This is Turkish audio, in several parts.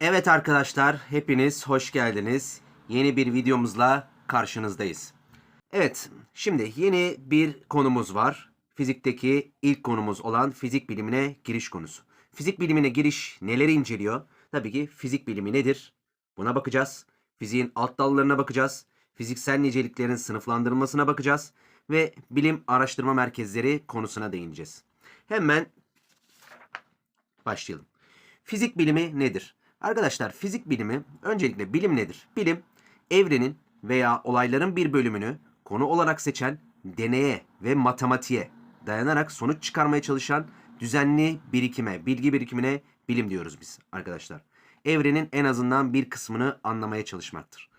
Evet arkadaşlar, hepiniz hoş geldiniz. Yeni bir videomuzla karşınızdayız. Evet, şimdi yeni bir konumuz var. Fizikteki ilk konumuz olan fizik bilimine giriş konusu. Fizik bilimine giriş neleri inceliyor? Tabii ki fizik bilimi nedir? Buna bakacağız. Fiziğin alt dallarına bakacağız. Fiziksel niceliklerin sınıflandırılmasına bakacağız. Ve bilim araştırma merkezleri konusuna değineceğiz. Hemen başlayalım. Fizik bilimi nedir? Arkadaşlar fizik bilimi öncelikle bilim nedir? Bilim evrenin veya olayların bir bölümünü konu olarak seçen deneye ve matematiğe dayanarak sonuç çıkarmaya çalışan düzenli birikime, bilgi birikimine bilim diyoruz biz arkadaşlar. Evrenin en azından bir kısmını anlamaya çalışmaktır.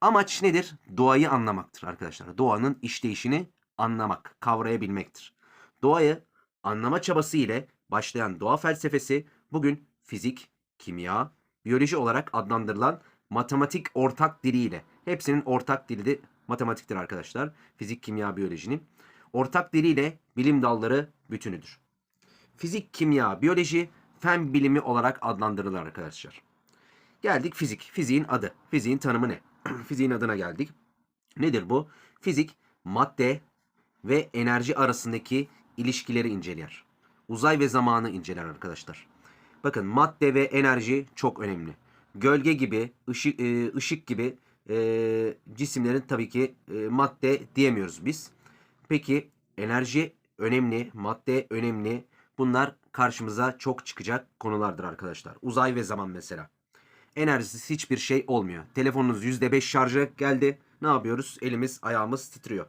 Amaç nedir? Doğayı anlamaktır arkadaşlar. Doğanın işleyişini anlamak, kavrayabilmektir. Doğayı anlama çabası ile başlayan doğa felsefesi bugün fizik, kimya, biyoloji olarak adlandırılan matematik ortak diliyle, hepsinin ortak dili de matematiktir arkadaşlar. Fizik, kimya, biyolojinin. Ortak diliyle bilim dalları bütünüdür. Fizik, kimya, biyoloji fen bilimi olarak adlandırılır arkadaşlar. Geldik fizik. Fiziğin adı. Fiziğin tanımı ne? Fiziğin adına geldik. Nedir bu? Fizik madde ve enerji arasındaki ilişkileri inceler. Uzay ve zamanı inceler arkadaşlar. Bakın madde ve enerji çok önemli. Gölge gibi, ışık, e, ışık gibi e, cisimlerin tabii ki e, madde diyemiyoruz biz. Peki enerji önemli, madde önemli. Bunlar karşımıza çok çıkacak konulardır arkadaşlar. Uzay ve zaman mesela. Enerjisiz hiçbir şey olmuyor. Telefonunuz %5 şarja geldi. Ne yapıyoruz? Elimiz, ayağımız titriyor.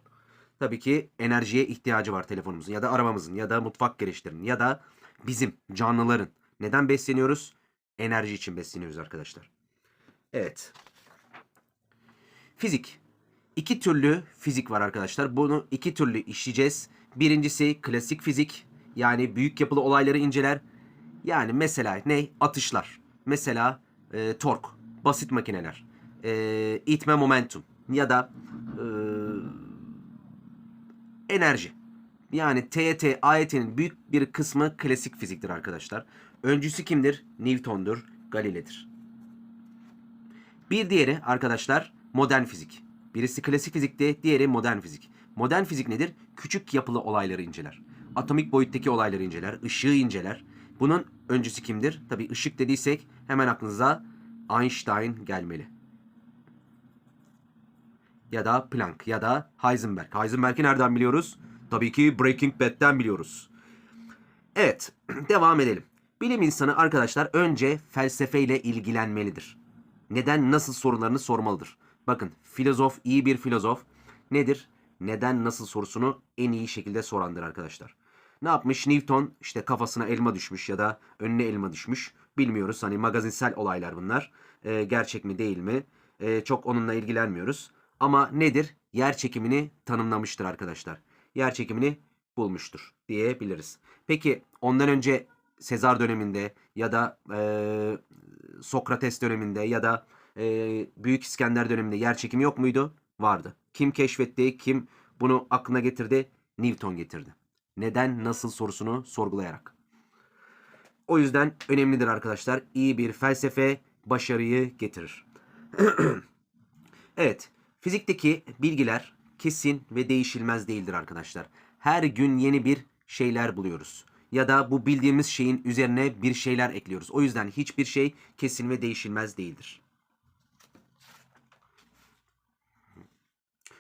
Tabii ki enerjiye ihtiyacı var telefonumuzun ya da arabamızın ya da mutfak gereçlerinin ya da bizim canlıların. Neden besleniyoruz? Enerji için besleniyoruz arkadaşlar. Evet. Fizik. İki türlü fizik var arkadaşlar. Bunu iki türlü işleyeceğiz. Birincisi klasik fizik. Yani büyük yapılı olayları inceler. Yani mesela ne? Atışlar. Mesela e, tork. Basit makineler. E, itme momentum. Ya da e, enerji. Yani TET, AET'nin büyük bir kısmı klasik fiziktir arkadaşlar. Öncüsü kimdir? Newton'dur, Galile'dir. Bir diğeri arkadaşlar modern fizik. Birisi klasik fizikte, diğeri modern fizik. Modern fizik nedir? Küçük yapılı olayları inceler. Atomik boyuttaki olayları inceler, ışığı inceler. Bunun öncüsü kimdir? Tabii ışık dediysek hemen aklınıza Einstein gelmeli. Ya da Planck ya da Heisenberg. Heisenberg'i nereden biliyoruz? Tabii ki Breaking Bad'den biliyoruz. Evet, devam edelim. Bilim insanı arkadaşlar önce felsefeyle ilgilenmelidir. Neden nasıl sorularını sormalıdır. Bakın filozof iyi bir filozof nedir? Neden nasıl sorusunu en iyi şekilde sorandır arkadaşlar. Ne yapmış Newton işte kafasına elma düşmüş ya da önüne elma düşmüş. Bilmiyoruz hani magazinsel olaylar bunlar. Ee, gerçek mi değil mi? Ee, çok onunla ilgilenmiyoruz. Ama nedir? Yer çekimini tanımlamıştır arkadaşlar. Yer çekimini bulmuştur diyebiliriz. Peki ondan önce Sezar döneminde ya da e, Sokrates döneminde ya da e, Büyük İskender döneminde yer çekimi yok muydu? Vardı. Kim keşfetti, kim bunu aklına getirdi? Newton getirdi. Neden, nasıl sorusunu sorgulayarak. O yüzden önemlidir arkadaşlar. İyi bir felsefe başarıyı getirir. evet, fizikteki bilgiler kesin ve değişilmez değildir arkadaşlar. Her gün yeni bir şeyler buluyoruz. Ya da bu bildiğimiz şeyin üzerine bir şeyler ekliyoruz. O yüzden hiçbir şey kesin ve değişilmez değildir.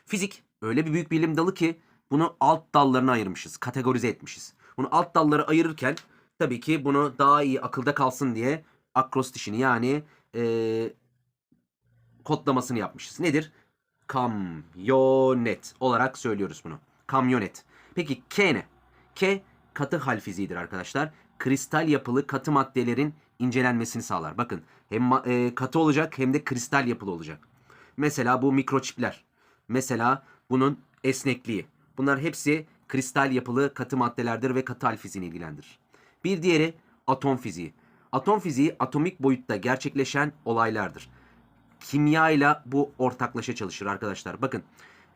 Fizik öyle bir büyük bilim dalı ki bunu alt dallarına ayırmışız, kategorize etmişiz. Bunu alt dallara ayırırken tabii ki bunu daha iyi akılda kalsın diye akrostişini yani eee kodlamasını yapmışız. Nedir? Kamyonet olarak söylüyoruz bunu. Kamyonet. Peki K ne? K katı hal fiziğidir arkadaşlar. Kristal yapılı katı maddelerin incelenmesini sağlar. Bakın hem e, katı olacak hem de kristal yapılı olacak. Mesela bu mikroçipler. Mesela bunun esnekliği. Bunlar hepsi kristal yapılı katı maddelerdir ve katı hal fiziğini ilgilendirir. Bir diğeri atom fiziği. Atom fiziği atomik boyutta gerçekleşen olaylardır kimya ile bu ortaklaşa çalışır arkadaşlar. Bakın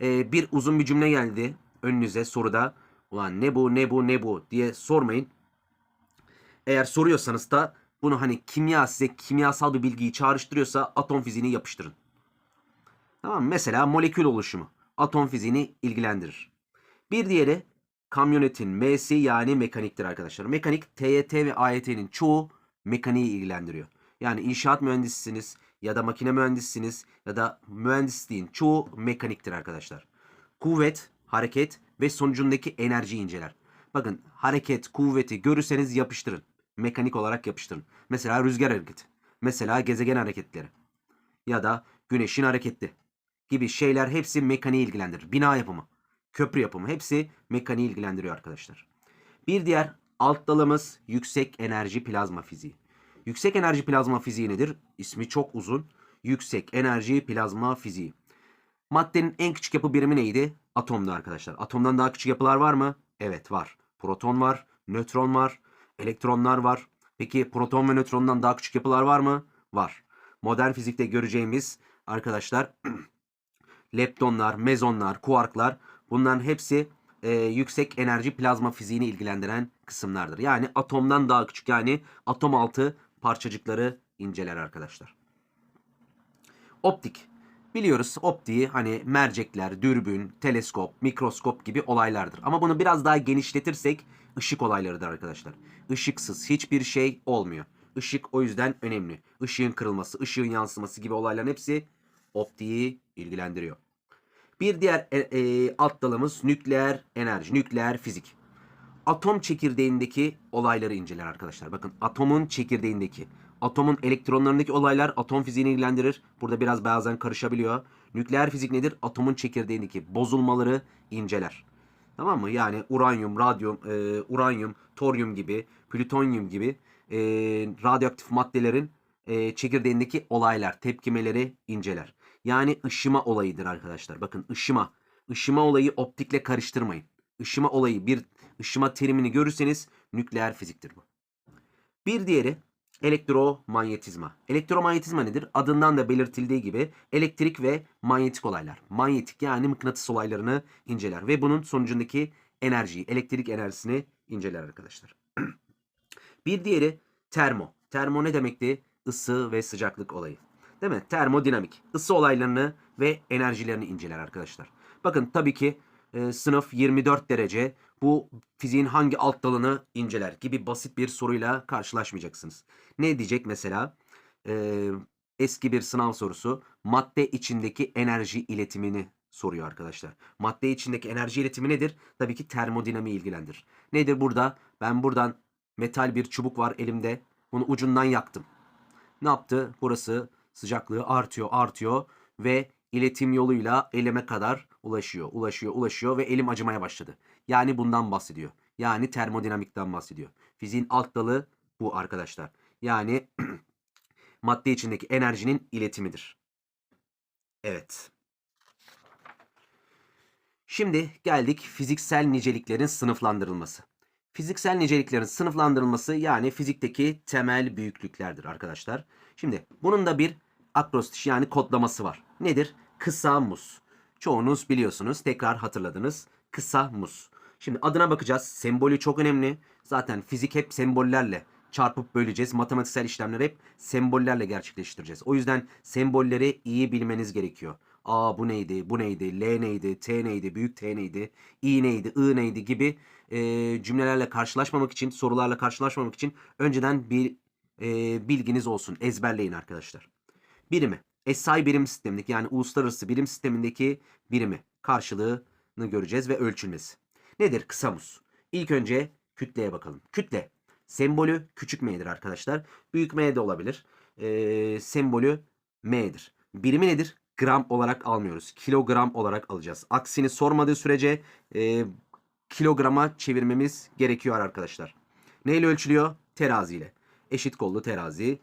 e, bir uzun bir cümle geldi önünüze soruda. Ulan ne bu ne bu ne bu diye sormayın. Eğer soruyorsanız da Bunu hani kimya size kimyasal bir bilgiyi çağrıştırıyorsa atom fiziğini yapıştırın. Tamam mı? Mesela molekül oluşumu atom fiziğini ilgilendirir. Bir diğeri kamyonetin M'si yani mekaniktir arkadaşlar. Mekanik TYT ve AYT'nin çoğu mekaniği ilgilendiriyor. Yani inşaat mühendisisiniz ya da makine mühendisisiniz ya da mühendisliğin çoğu mekaniktir arkadaşlar. Kuvvet, hareket ve sonucundaki enerjiyi inceler. Bakın hareket, kuvveti görürseniz yapıştırın. Mekanik olarak yapıştırın. Mesela rüzgar hareketi. Mesela gezegen hareketleri. Ya da güneşin hareketi gibi şeyler hepsi mekaniği ilgilendirir. Bina yapımı, köprü yapımı hepsi mekaniği ilgilendiriyor arkadaşlar. Bir diğer alt dalımız yüksek enerji plazma fiziği. Yüksek enerji plazma fiziği nedir? İsmi çok uzun. Yüksek enerji plazma fiziği. Maddenin en küçük yapı birimi neydi? Atomdu arkadaşlar. Atomdan daha küçük yapılar var mı? Evet var. Proton var, nötron var, elektronlar var. Peki proton ve nötrondan daha küçük yapılar var mı? Var. Modern fizikte göreceğimiz arkadaşlar leptonlar, mezonlar, kuarklar bunların hepsi e, yüksek enerji plazma fiziğini ilgilendiren kısımlardır. Yani atomdan daha küçük yani atom altı parçacıkları inceler arkadaşlar. Optik. Biliyoruz optiği hani mercekler, dürbün, teleskop, mikroskop gibi olaylardır. Ama bunu biraz daha genişletirsek ışık olaylarıdır arkadaşlar. Işıksız hiçbir şey olmuyor. Işık o yüzden önemli. Işığın kırılması, ışığın yansıması gibi olayların hepsi optiği ilgilendiriyor. Bir diğer e, e, alt dalımız nükleer enerji, nükleer fizik. Atom çekirdeğindeki olayları inceler arkadaşlar. Bakın atomun çekirdeğindeki, atomun elektronlarındaki olaylar atom fiziğini ilgilendirir. Burada biraz bazen karışabiliyor. Nükleer fizik nedir? Atomun çekirdeğindeki bozulmaları inceler. Tamam mı? Yani uranyum, radyum, e, uranyum, toryum gibi, plütonyum gibi e, radyoaktif maddelerin e, çekirdeğindeki olaylar, tepkimeleri inceler. Yani ışıma olayıdır arkadaşlar. Bakın ışıma. Işıma olayı optikle karıştırmayın. Işıma olayı bir ışıma terimini görürseniz nükleer fiziktir bu. Bir diğeri elektromanyetizma. Elektromanyetizma nedir? Adından da belirtildiği gibi elektrik ve manyetik olaylar. Manyetik yani mıknatıs olaylarını inceler ve bunun sonucundaki enerjiyi, elektrik enerjisini inceler arkadaşlar. bir diğeri termo. Termo ne demekti? Isı ve sıcaklık olayı. Değil mi? Termodinamik. Isı olaylarını ve enerjilerini inceler arkadaşlar. Bakın tabii ki e, sınıf 24 derece bu fiziğin hangi alt dalını inceler gibi basit bir soruyla karşılaşmayacaksınız. Ne diyecek mesela? E, eski bir sınav sorusu madde içindeki enerji iletimini soruyor arkadaşlar. Madde içindeki enerji iletimi nedir? Tabii ki termodinamiği ilgilendirir. Nedir burada? Ben buradan metal bir çubuk var elimde. Bunu ucundan yaktım. Ne yaptı? Burası sıcaklığı artıyor, artıyor ve iletim yoluyla elime kadar ulaşıyor, ulaşıyor, ulaşıyor ve elim acımaya başladı. Yani bundan bahsediyor. Yani termodinamikten bahsediyor. Fiziğin alt dalı bu arkadaşlar. Yani madde içindeki enerjinin iletimidir. Evet. Şimdi geldik fiziksel niceliklerin sınıflandırılması. Fiziksel niceliklerin sınıflandırılması yani fizikteki temel büyüklüklerdir arkadaşlar. Şimdi bunun da bir akrostiş yani kodlaması var. Nedir? Kısa muz. Çoğunuz biliyorsunuz. Tekrar hatırladınız. Kısa muz. Şimdi adına bakacağız. Sembolü çok önemli. Zaten fizik hep sembollerle çarpıp böleceğiz. Matematiksel işlemleri hep sembollerle gerçekleştireceğiz. O yüzden sembolleri iyi bilmeniz gerekiyor. A bu neydi, bu neydi, L neydi, T neydi, büyük T neydi, I neydi, I neydi gibi e, cümlelerle karşılaşmamak için, sorularla karşılaşmamak için önceden bir e, bilginiz olsun. Ezberleyin arkadaşlar. Birimi. SI birim sistemindeki yani uluslararası birim sistemindeki birimi karşılığını göreceğiz ve ölçülmesi. Nedir kısa muz? İlk önce kütleye bakalım. Kütle. Sembolü küçük m'dir arkadaşlar. Büyük m de olabilir. E, sembolü m'dir. Birimi nedir? Gram olarak almıyoruz. Kilogram olarak alacağız. Aksini sormadığı sürece e, kilograma çevirmemiz gerekiyor arkadaşlar. Neyle ölçülüyor? Terazi ile. Eşit kollu terazi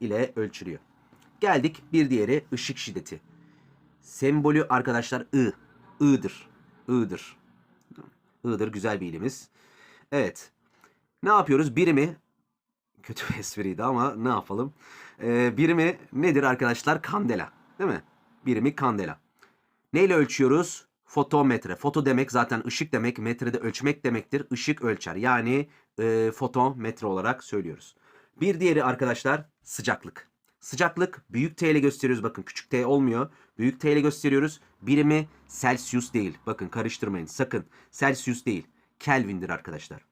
ile ölçülüyor. Geldik bir diğeri ışık şiddeti. Sembolü arkadaşlar I. I'dır. I'dır. I'dır güzel bir ilimiz. Evet. Ne yapıyoruz? Birimi kötü bir espriydi ama ne yapalım? Ee, birimi nedir arkadaşlar? Kandela. Değil mi? Birimi kandela. Neyle ölçüyoruz? Fotometre. Foto demek zaten ışık demek. Metrede ölçmek demektir. Işık ölçer. Yani e, fotometre olarak söylüyoruz. Bir diğeri arkadaşlar sıcaklık. Sıcaklık büyük T ile gösteriyoruz. Bakın küçük T olmuyor. Büyük T ile gösteriyoruz. Birimi Celsius değil. Bakın karıştırmayın. Sakın. Celsius değil. Kelvin'dir arkadaşlar.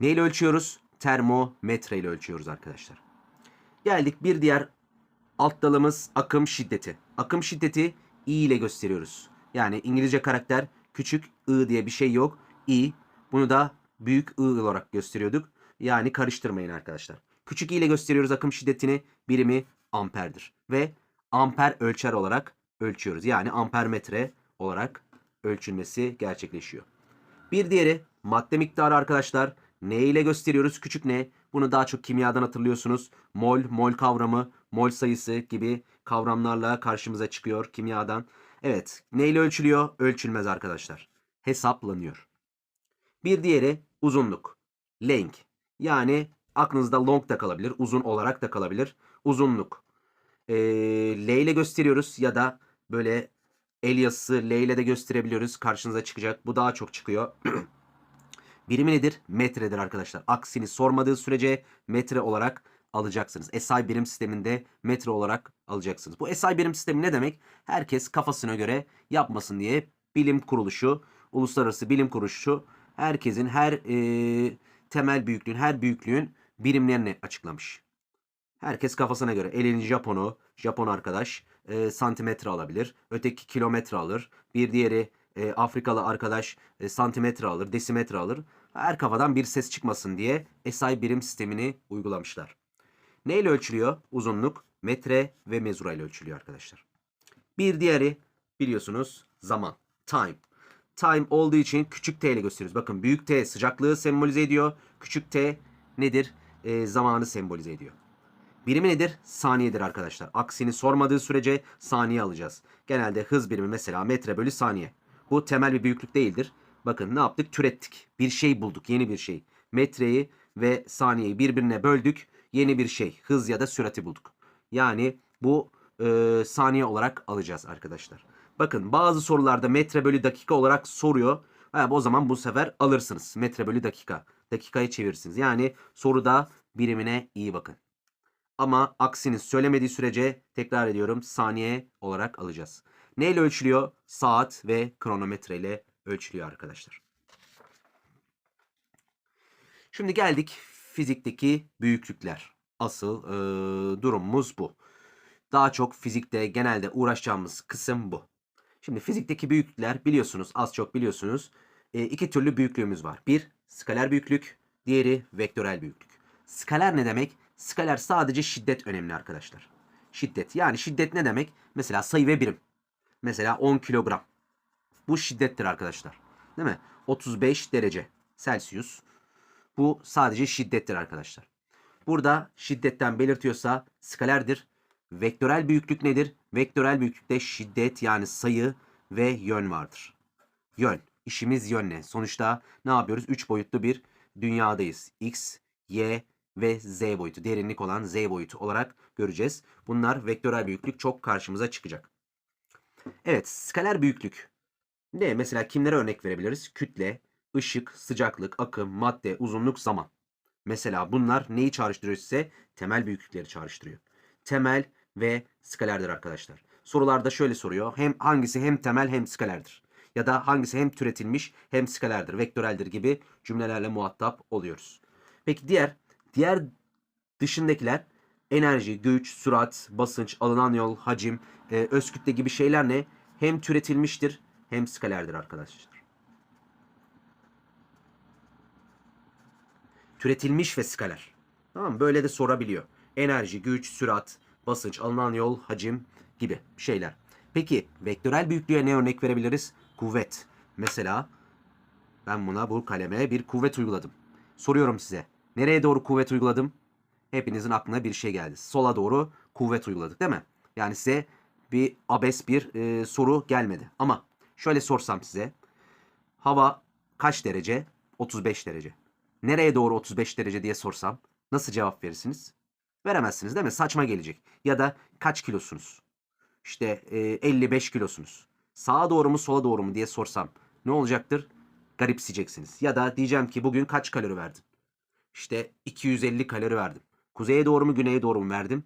Neyle ölçüyoruz? Termometre ile ölçüyoruz arkadaşlar. Geldik bir diğer alt dalımız akım şiddeti. Akım şiddeti I ile gösteriyoruz. Yani İngilizce karakter küçük I diye bir şey yok. I. Bunu da büyük I olarak gösteriyorduk. Yani karıştırmayın arkadaşlar. Küçük i ile gösteriyoruz akım şiddetini. Birimi amperdir. Ve amper ölçer olarak ölçüyoruz. Yani ampermetre olarak ölçülmesi gerçekleşiyor. Bir diğeri madde miktarı arkadaşlar. Ne ile gösteriyoruz? Küçük ne? Bunu daha çok kimyadan hatırlıyorsunuz. Mol, mol kavramı, mol sayısı gibi kavramlarla karşımıza çıkıyor kimyadan. Evet, ne ile ölçülüyor? Ölçülmez arkadaşlar. Hesaplanıyor. Bir diğeri uzunluk. Length. Yani aklınızda long da kalabilir, uzun olarak da kalabilir. Uzunluk. Ee, L ile gösteriyoruz ya da böyle el yazısı L ile de gösterebiliyoruz. Karşınıza çıkacak. Bu daha çok çıkıyor. Birimi nedir? Metredir arkadaşlar. Aksini sormadığı sürece metre olarak alacaksınız. SI birim sisteminde metre olarak alacaksınız. Bu SI birim sistemi ne demek? Herkes kafasına göre yapmasın diye bilim kuruluşu, uluslararası bilim kuruluşu herkesin her e, temel büyüklüğün, her büyüklüğün birimlerini açıklamış. Herkes kafasına göre. Elin Japonu, Japon arkadaş e, santimetre alabilir. Öteki kilometre alır. Bir diğeri e, Afrikalı arkadaş e, santimetre alır, desimetre alır. Her kafadan bir ses çıkmasın diye SI birim sistemini uygulamışlar. Neyle ölçülüyor? Uzunluk, metre ve mezura ile ölçülüyor arkadaşlar. Bir diğeri biliyorsunuz zaman. Time. Time olduğu için küçük t ile gösteriyoruz. Bakın büyük t sıcaklığı sembolize ediyor. Küçük t nedir? E, zamanı sembolize ediyor. Birimi nedir? Saniyedir arkadaşlar. Aksini sormadığı sürece saniye alacağız. Genelde hız birimi mesela metre bölü saniye. Bu temel bir büyüklük değildir. Bakın ne yaptık? Türettik. Bir şey bulduk. Yeni bir şey. Metreyi ve saniyeyi birbirine böldük. Yeni bir şey. Hız ya da sürati bulduk. Yani bu e, saniye olarak alacağız arkadaşlar. Bakın bazı sorularda metre bölü dakika olarak soruyor. Ha, o zaman bu sefer alırsınız. Metre bölü dakika. Dakikayı çevirirsiniz. Yani soruda birimine iyi bakın. Ama aksini söylemediği sürece tekrar ediyorum saniye olarak alacağız. Neyle ölçülüyor? Saat ve kronometre ile ölçülüyor arkadaşlar. Şimdi geldik fizikteki büyüklükler. Asıl e, durumumuz bu. Daha çok fizikte genelde uğraşacağımız kısım bu. Şimdi fizikteki büyüklükler biliyorsunuz, az çok biliyorsunuz. E, iki türlü büyüklüğümüz var. Bir, skaler büyüklük, diğeri vektörel büyüklük. Skaler ne demek? Skaler sadece şiddet önemli arkadaşlar. Şiddet. Yani şiddet ne demek? Mesela sayı ve birim. Mesela 10 kilogram. Bu şiddettir arkadaşlar. Değil mi? 35 derece Celsius. Bu sadece şiddettir arkadaşlar. Burada şiddetten belirtiyorsa skalerdir. Vektörel büyüklük nedir? Vektörel büyüklükte şiddet yani sayı ve yön vardır. Yön. İşimiz yönle. Sonuçta ne yapıyoruz? 3 boyutlu bir dünyadayız. X, Y ve Z boyutu. Derinlik olan Z boyutu olarak göreceğiz. Bunlar vektörel büyüklük çok karşımıza çıkacak. Evet, skaler büyüklük. Ne? Mesela kimlere örnek verebiliriz? Kütle, ışık, sıcaklık, akım, madde, uzunluk, zaman. Mesela bunlar neyi çağrıştırıyor size? Temel büyüklükleri çağrıştırıyor. Temel ve skalerdir arkadaşlar. Sorularda şöyle soruyor. Hem hangisi hem temel hem skalerdir. Ya da hangisi hem türetilmiş hem skalerdir, vektöreldir gibi cümlelerle muhatap oluyoruz. Peki diğer diğer dışındakiler enerji, güç, sürat, basınç, alınan yol, hacim, e, öz kütle gibi şeyler ne? Hem türetilmiştir hem skalerdir arkadaşlar. Türetilmiş ve skaler. Tamam mı? Böyle de sorabiliyor. Enerji, güç, sürat, basınç, alınan yol, hacim gibi şeyler. Peki vektörel büyüklüğe ne örnek verebiliriz? Kuvvet. Mesela ben buna bu kaleme bir kuvvet uyguladım. Soruyorum size. Nereye doğru kuvvet uyguladım? Hepinizin aklına bir şey geldi. Sola doğru kuvvet uyguladık değil mi? Yani size bir abes bir e, soru gelmedi. Ama şöyle sorsam size. Hava kaç derece? 35 derece. Nereye doğru 35 derece diye sorsam nasıl cevap verirsiniz? Veremezsiniz değil mi? Saçma gelecek. Ya da kaç kilosunuz? İşte e, 55 kilosunuz. Sağa doğru mu sola doğru mu diye sorsam ne olacaktır? Garipseyeceksiniz. Ya da diyeceğim ki bugün kaç kalori verdin? İşte 250 kalori verdim. Kuzeye doğru mu güneye doğru mu verdim?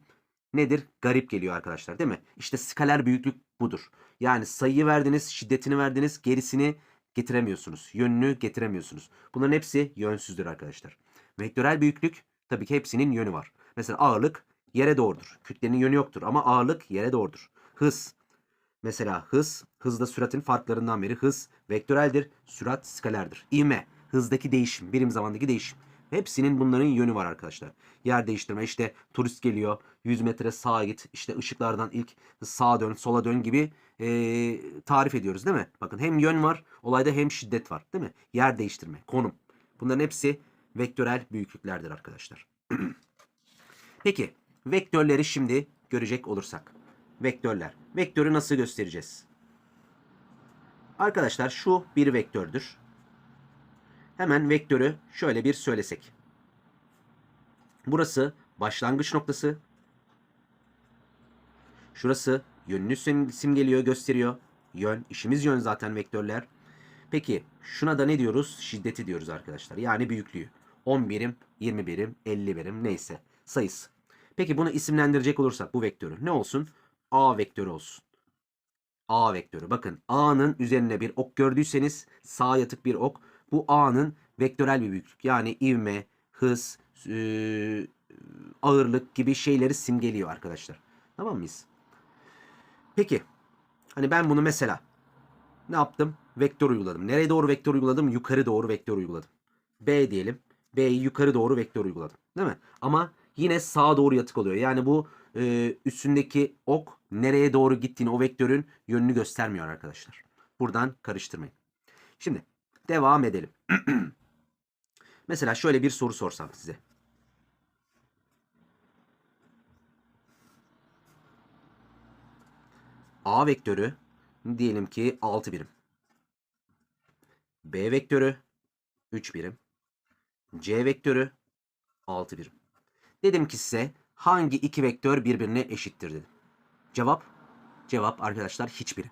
Nedir? Garip geliyor arkadaşlar değil mi? İşte skaler büyüklük budur. Yani sayıyı verdiniz, şiddetini verdiniz, gerisini getiremiyorsunuz. Yönünü getiremiyorsunuz. Bunların hepsi yönsüzdür arkadaşlar. Vektörel büyüklük tabii ki hepsinin yönü var. Mesela ağırlık yere doğrudur. Kütlenin yönü yoktur ama ağırlık yere doğrudur. Hız. Mesela hız, hızda süratin farklarından biri. Hız vektöreldir, sürat skalerdir. İvme, hızdaki değişim, birim zamandaki değişim. Hepsinin bunların yönü var arkadaşlar. Yer değiştirme işte turist geliyor 100 metre sağa git işte ışıklardan ilk sağa dön sola dön gibi eee, tarif ediyoruz değil mi? Bakın hem yön var olayda hem şiddet var değil mi? Yer değiştirme, konum. Bunların hepsi vektörel büyüklüklerdir arkadaşlar. Peki vektörleri şimdi görecek olursak. Vektörler. Vektörü nasıl göstereceğiz? Arkadaşlar şu bir vektördür. Hemen vektörü şöyle bir söylesek. Burası başlangıç noktası. Şurası yönünü sim- simgeliyor, gösteriyor. Yön, işimiz yön zaten vektörler. Peki şuna da ne diyoruz? Şiddeti diyoruz arkadaşlar. Yani büyüklüğü. 10 birim, 20 birim, 50 birim neyse sayısı. Peki bunu isimlendirecek olursak bu vektörü ne olsun? A vektörü olsun. A vektörü. Bakın A'nın üzerine bir ok gördüyseniz sağ yatık bir ok. Bu A'nın vektörel bir büyüklük. Yani ivme, hız, eee, ağırlık gibi şeyleri simgeliyor arkadaşlar. Tamam mıyız? Peki. Hani ben bunu mesela ne yaptım? Vektör uyguladım. Nereye doğru vektör uyguladım? Yukarı doğru vektör uyguladım. B diyelim. B'yi yukarı doğru vektör uyguladım. Değil mi? Ama yine sağa doğru yatık oluyor. Yani bu e, üstündeki ok nereye doğru gittiğini o vektörün yönünü göstermiyor arkadaşlar. Buradan karıştırmayın. Şimdi devam edelim. Mesela şöyle bir soru sorsam size. A vektörü diyelim ki 6 birim. B vektörü 3 birim. C vektörü 6 birim. Dedim ki size hangi iki vektör birbirine eşittir dedim. Cevap? Cevap arkadaşlar hiçbiri.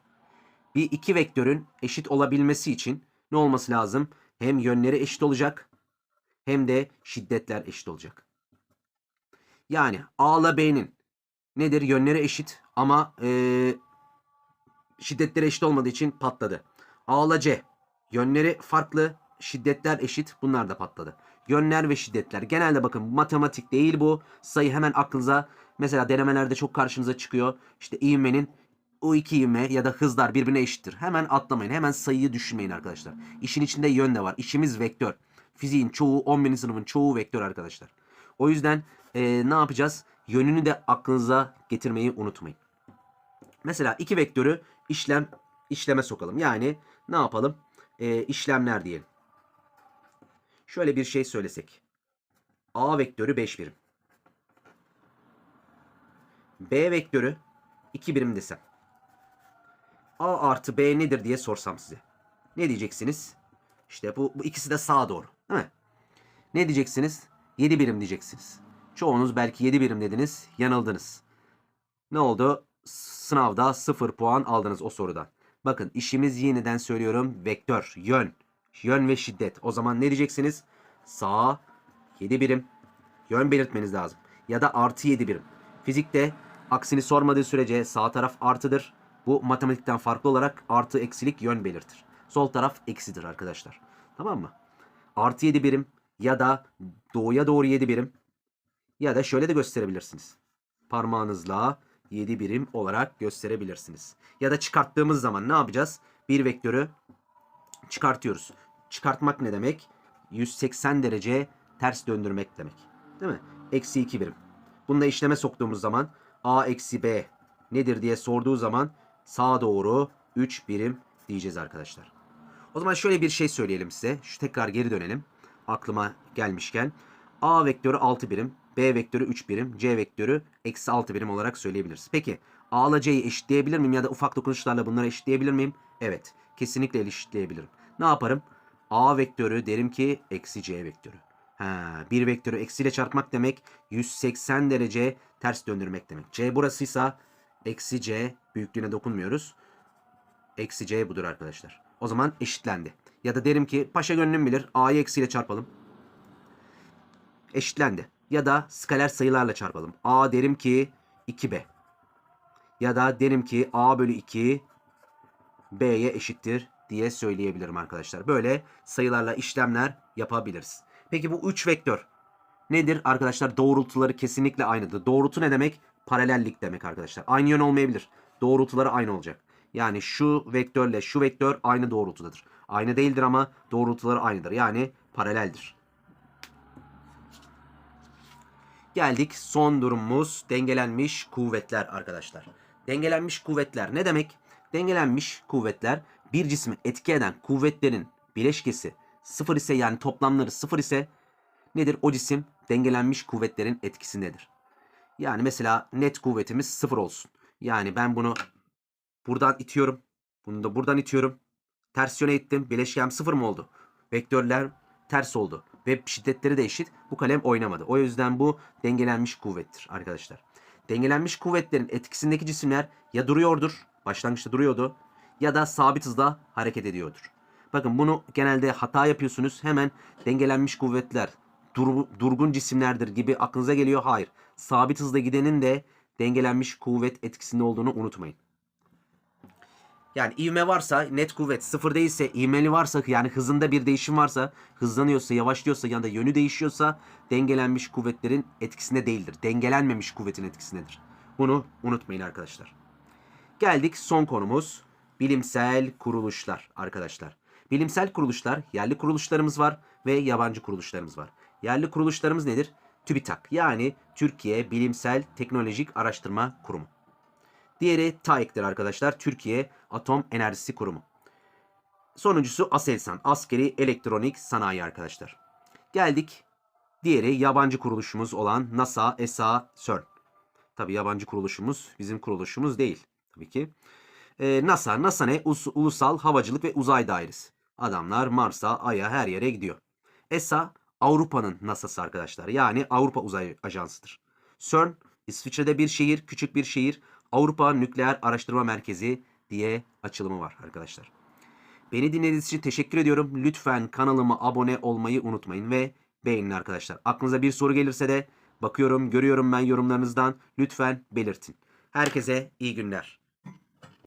Bir iki vektörün eşit olabilmesi için ne olması lazım? Hem yönleri eşit olacak hem de şiddetler eşit olacak. Yani A ile B'nin nedir? Yönleri eşit ama eee şiddetleri eşit olmadığı için patladı. A ile C yönleri farklı, şiddetler eşit. Bunlar da patladı. Yönler ve şiddetler. Genelde bakın matematik değil bu. Sayı hemen aklınıza mesela denemelerde çok karşınıza çıkıyor. İşte ivmenin o iki ivme ya da hızlar birbirine eşittir. Hemen atlamayın. Hemen sayıyı düşünmeyin arkadaşlar. İşin içinde yön de var. İşimiz vektör. Fiziğin çoğu 11. sınıfın çoğu vektör arkadaşlar. O yüzden eee, ne yapacağız? Yönünü de aklınıza getirmeyi unutmayın. Mesela iki vektörü işlem işleme sokalım. Yani ne yapalım? Ee, işlemler diyelim. Şöyle bir şey söylesek. A vektörü 5 birim. B vektörü 2 birim desem. A artı B nedir diye sorsam size. Ne diyeceksiniz? İşte bu, bu ikisi de sağa doğru. Değil mi? Ne diyeceksiniz? 7 birim diyeceksiniz. Çoğunuz belki 7 birim dediniz. Yanıldınız. Ne oldu? Sınavda 0 puan aldınız o sorudan. Bakın işimiz yeniden söylüyorum. Vektör, yön. Yön ve şiddet. O zaman ne diyeceksiniz? Sağa 7 birim. Yön belirtmeniz lazım. Ya da artı 7 birim. Fizikte aksini sormadığı sürece sağ taraf artıdır. Bu matematikten farklı olarak artı eksilik yön belirtir. Sol taraf eksidir arkadaşlar. Tamam mı? Artı 7 birim ya da doğuya doğru 7 birim ya da şöyle de gösterebilirsiniz. Parmağınızla 7 birim olarak gösterebilirsiniz. Ya da çıkarttığımız zaman ne yapacağız? Bir vektörü çıkartıyoruz. Çıkartmak ne demek? 180 derece ters döndürmek demek. Değil mi? Eksi 2 birim. Bunu da işleme soktuğumuz zaman a eksi b nedir diye sorduğu zaman sağa doğru 3 birim diyeceğiz arkadaşlar. O zaman şöyle bir şey söyleyelim size. Şu tekrar geri dönelim. Aklıma gelmişken. A vektörü 6 birim. B vektörü 3 birim. C vektörü eksi 6 birim olarak söyleyebiliriz. Peki A ile C'yi eşitleyebilir miyim? Ya da ufak dokunuşlarla bunları eşitleyebilir miyim? Evet. Kesinlikle eşitleyebilirim. Ne yaparım? A vektörü derim ki eksi C vektörü. Ha, bir vektörü eksiyle çarpmak demek 180 derece ters döndürmek demek. C burasıysa eksi C büyüklüğüne dokunmuyoruz. Eksi C budur arkadaşlar. O zaman eşitlendi. Ya da derim ki paşa gönlüm bilir A'yı eksiyle çarpalım. Eşitlendi. Ya da skaler sayılarla çarpalım. A derim ki 2B. Ya da derim ki A bölü 2 B'ye eşittir diye söyleyebilirim arkadaşlar. Böyle sayılarla işlemler yapabiliriz. Peki bu 3 vektör nedir arkadaşlar? Doğrultuları kesinlikle aynıdır. Doğrultu ne demek? Paralellik demek arkadaşlar. Aynı yön olmayabilir. Doğrultuları aynı olacak. Yani şu vektörle şu vektör aynı doğrultudadır. Aynı değildir ama doğrultuları aynıdır. Yani paraleldir. Geldik son durumumuz dengelenmiş kuvvetler arkadaşlar. Dengelenmiş kuvvetler ne demek? Dengelenmiş kuvvetler bir cismi etki eden kuvvetlerin bileşkesi sıfır ise yani toplamları sıfır ise nedir? O cisim dengelenmiş kuvvetlerin etkisindedir. Yani mesela net kuvvetimiz sıfır olsun. Yani ben bunu buradan itiyorum. Bunu da buradan itiyorum. Ters yöne ittim. Bileşkem sıfır mı oldu? Vektörler ters oldu. Ve şiddetleri de eşit. Bu kalem oynamadı. O yüzden bu dengelenmiş kuvvettir arkadaşlar. Dengelenmiş kuvvetlerin etkisindeki cisimler ya duruyordur. Başlangıçta duruyordu. Ya da sabit hızla hareket ediyordur. Bakın bunu genelde hata yapıyorsunuz. Hemen dengelenmiş kuvvetler dur- durgun cisimlerdir gibi aklınıza geliyor. Hayır. Sabit hızla gidenin de dengelenmiş kuvvet etkisinde olduğunu unutmayın. Yani ivme varsa net kuvvet sıfır değilse ivmeli varsa yani hızında bir değişim varsa hızlanıyorsa yavaşlıyorsa ya da yönü değişiyorsa dengelenmiş kuvvetlerin etkisinde değildir. Dengelenmemiş kuvvetin etkisindedir. Bunu unutmayın arkadaşlar. Geldik son konumuz bilimsel kuruluşlar arkadaşlar. Bilimsel kuruluşlar yerli kuruluşlarımız var ve yabancı kuruluşlarımız var. Yerli kuruluşlarımız nedir? TÜBİTAK yani Türkiye Bilimsel Teknolojik Araştırma Kurumu. Diğeri TAEK'tir arkadaşlar. Türkiye Atom Enerjisi Kurumu. Sonuncusu ASELSAN. Askeri Elektronik Sanayi arkadaşlar. Geldik. Diğeri yabancı kuruluşumuz olan NASA, ESA, CERN. Tabi yabancı kuruluşumuz bizim kuruluşumuz değil. Tabii ki. Ee, NASA. NASA ne? Us- Ulusal Havacılık ve Uzay Dairesi. Adamlar Mars'a, Ay'a her yere gidiyor. ESA Avrupa'nın NASA'sı arkadaşlar. Yani Avrupa Uzay Ajansı'dır. CERN İsviçre'de bir şehir, küçük bir şehir. Avrupa Nükleer Araştırma Merkezi diye açılımı var arkadaşlar. Beni dinlediğiniz için teşekkür ediyorum. Lütfen kanalıma abone olmayı unutmayın ve beğenin arkadaşlar. Aklınıza bir soru gelirse de bakıyorum, görüyorum ben yorumlarınızdan. Lütfen belirtin. Herkese iyi günler.